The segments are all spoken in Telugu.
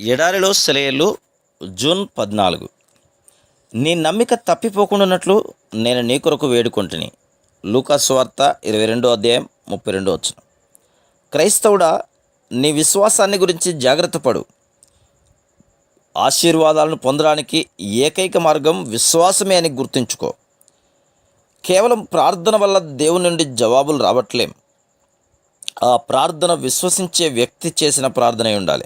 ఎడారిలో సెలయలు జూన్ పద్నాలుగు. నీ నమ్మిక తప్పిపోకుండానట్లు నేను నీ కొరకు వేడుకొంటిని. లూకాస్ వార్త ఇరవై రెండో అధ్యాయం ముప్పై రెండో వచ్చిన క్రైస్తవుడా నీ విశ్వాసాన్ని గురించి జాగ్రత్త పడు. ఆశీర్వాదాలను పొందడానికి ఏకైక మార్గం విశ్వాసమే అని గుర్తుంచుకో. కేవలం ప్రార్థన వల్ల దేవుని నుండి జవాబులు రావట్లేం. ఆ ప్రార్థన విశ్వసించే వ్యక్తి చేసిన ప్రార్థన ఉండాలి.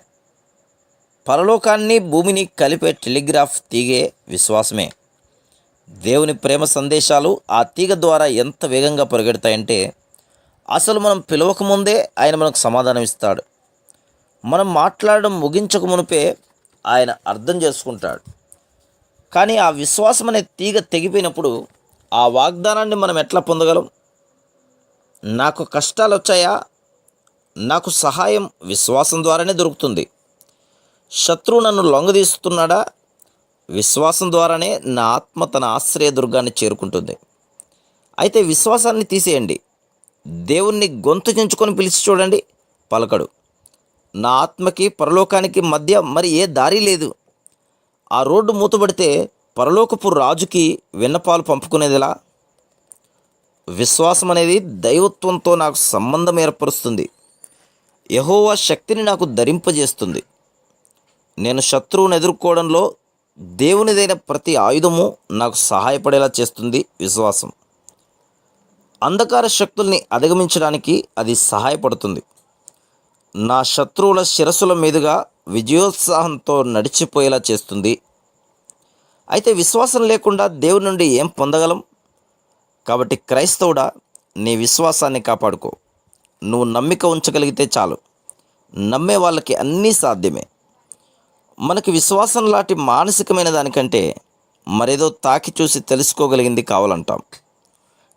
పరలోకాన్ని భూమిని కలిపే టెలిగ్రాఫ్ తీగే విశ్వాసమే. దేవుని ప్రేమ సందేశాలు ఆ తీగ ద్వారా ఎంత వేగంగా పరిగెడతాయంటే అసలు మనం పిలవకముందే ఆయన మనకు సమాధానం ఇస్తాడు. మనం మాట్లాడడం ముగించక మునిపే ఆయన అర్థం చేసుకుంటాడు. కానీ ఆ విశ్వాసం అనే తీగ తెగిపోయినప్పుడు ఆ వాగ్దానాన్ని మనం ఎట్లా పొందగలం? నాకు కష్టాలు వచ్చాయా నాకు సహాయం విశ్వాసం ద్వారానే దొరుకుతుంది. శత్రువు నన్ను లొంగదీస్తున్నాడా? విశ్వాసం ద్వారానే నా ఆత్మ తన ఆశ్రయ దుర్గాన్ని చేరుకుంటుంది. అయితే విశ్వాసాన్ని తీసేయండి. దేవుణ్ణి గొంతు చించుకొని పిలిచి చూడండి పలకడు. నా ఆత్మకి పరలోకానికి మధ్య మరి ఏ దారి లేదు. ఆ రోడ్డు మూతబడితే పరలోకపు రాజుకి విన్నపాలు పంపుకునేదిలా? విశ్వాసం అనేది దైవత్వంతో నాకు సంబంధం ఏర్పరుస్తుంది. యహోవా శక్తిని నాకు ధరింపజేస్తుంది. నేను శత్రువును ఎదుర్కోవడంలో దేవునిదైన ప్రతి ఆయుధము నాకు సహాయపడేలా చేస్తుంది విశ్వాసం. అంధకార శక్తుల్ని అధిగమించడానికి అది సహాయపడుతుంది. నా శత్రువుల శిరస్సుల మీదుగా విజయోత్సాహంతో నడిచిపోయేలా చేస్తుంది. అయితే విశ్వాసం లేకుండా దేవుని నుండి ఏం పొందగలం? కాబట్టి క్రైస్తవుడా నీ విశ్వాసాన్ని కాపాడుకో. నువ్వు నమ్మిక ఉంచగలిగితే చాలు. నమ్మే వాళ్ళకి అన్నీ సాధ్యమే. మనకి విశ్వాసం లాంటి మానసికమైన దానికంటే మరేదో తాకి చూసి తెలుసుకోగలిగింది కావాలంటాం.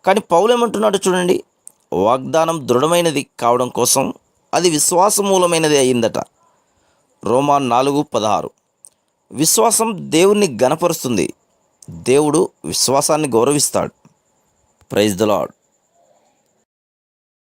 కానీ పౌలేమంటున్నాడు చూడండి వాగ్దానం దృఢమైనది కావడం కోసం అది విశ్వాస మూలమైనది అయిందట రోమా నాలుగు పదహారు. విశ్వాసం దేవుణ్ణి గనపరుస్తుంది దేవుడు విశ్వాసాన్ని గౌరవిస్తాడు. Praise the lord